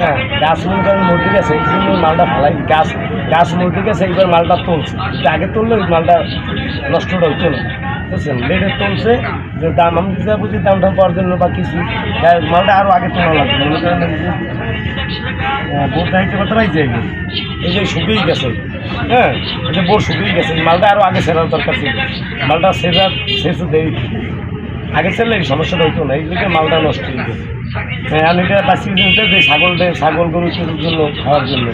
হ্যাঁ গাছ মুরগি গেছে এই জন্য মালটা ভালাই গাছ গাছ মুরগি গেছে এইবার মালটা তুলছে। আগে তুললে মালটা নষ্টটা হইতো না। বুঝছেন? লেটে তুলছে যে দাম আমি যা বুঝি দাম দাম পাওয়ার জন্য বা কিছু। হ্যাঁ, মালটা আরও আগে তোলা লাগবে। মনে করেন যে হ্যাঁ, এই যে শুকিয়ে গেছে। হ্যাঁ এই যে বোট শুকিয়ে গেছে। মালটা আরও আগে সেরার দরকার ছিল। মালটা সেরার শেষে দেরি আগে চললে সমস্যাটা হইতো না এইগুলোকে মালটা নষ্ট গেছে। হ্যাঁ আমি এটা বাঁচিয়ে দিতে ছাগল ছাগল গরুর জন্য খাওয়ার জন্য।